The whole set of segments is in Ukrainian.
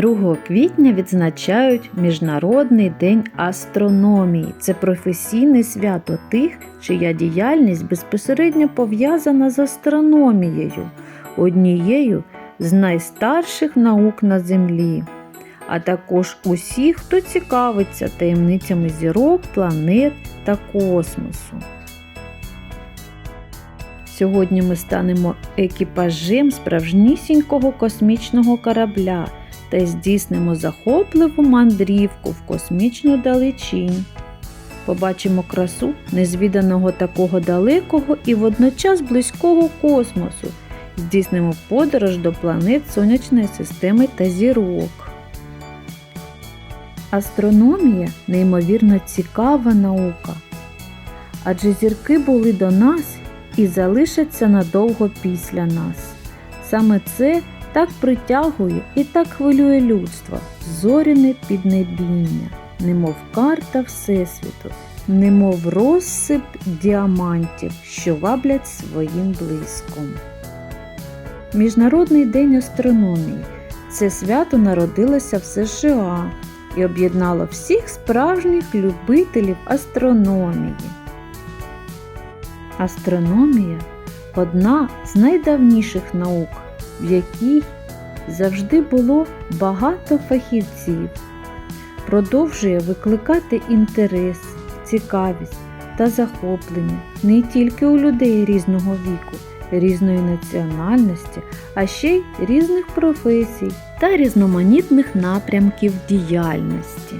2 квітня відзначають Міжнародний день астрономії. Це професійне свято тих, чия діяльність безпосередньо пов'язана з астрономією, однією з найстарших наук на Землі, а також усіх, хто цікавиться таємницями зірок, планет та космосу. Сьогодні ми станемо екіпажем справжнісінького космічного корабля та здійснимо захопливу мандрівку в космічну далечінь. Побачимо красу незвіданого такого далекого і водночас близького космосу, здійснимо подорож до планет Сонячної системи та зірок. Астрономія неймовірно цікава наука, адже зірки були до нас і залишаться надовго після нас. Саме це так притягує і так хвилює людство, зоряне піднебіння, немов карта Всесвіту, немов розсип діамантів, що ваблять своїм блиском. Міжнародний день астрономії. Це свято народилося в США і об'єднало всіх справжніх любителів астрономії. Астрономія одна з найдавніших наук, в якій завжди було багато фахівців, продовжує викликати інтерес, цікавість та захоплення не тільки у людей різного віку, різної національності, а ще й різних професій та різноманітних напрямків діяльності.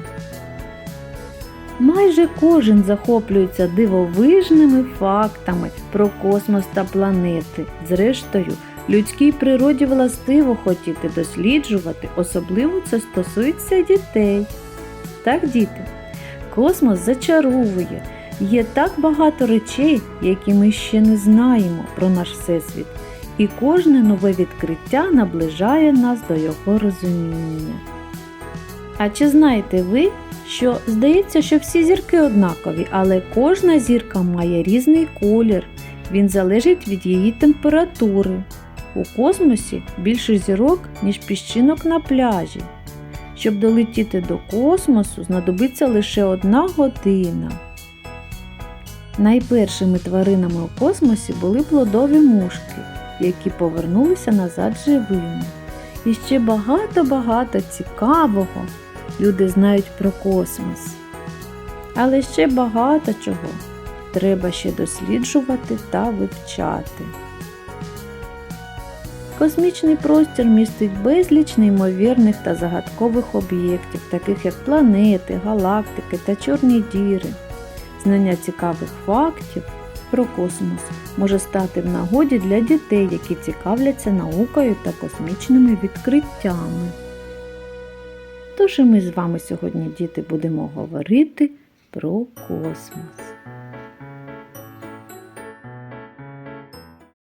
Майже кожен захоплюється дивовижними фактами про космос та планети. Зрештою, людській природі властиво хотіти досліджувати, особливо це стосується дітей. Так, діти, космос зачаровує. Є так багато речей, які ми ще не знаємо про наш Всесвіт, і кожне нове відкриття наближає нас до його розуміння. А чи знаєте ви, що здається, що всі зірки однакові, але кожна зірка має різний колір, він залежить від її температури. У космосі більше зірок, ніж піщинок на пляжі. Щоб долетіти до космосу, знадобиться лише одна година. Найпершими тваринами у космосі були плодові мушки, які повернулися назад живими. І ще багато-багато цікавого люди знають про космос. Але ще багато чого треба ще досліджувати та вивчати. Космічний простір містить безліч неймовірних та загадкових об'єктів, таких як планети, галактики та чорні діри. Знання цікавих фактів про космос може стати в нагоді для дітей, які цікавляться наукою та космічними відкриттями. Тож і ми з вами сьогодні, діти, будемо говорити про космос.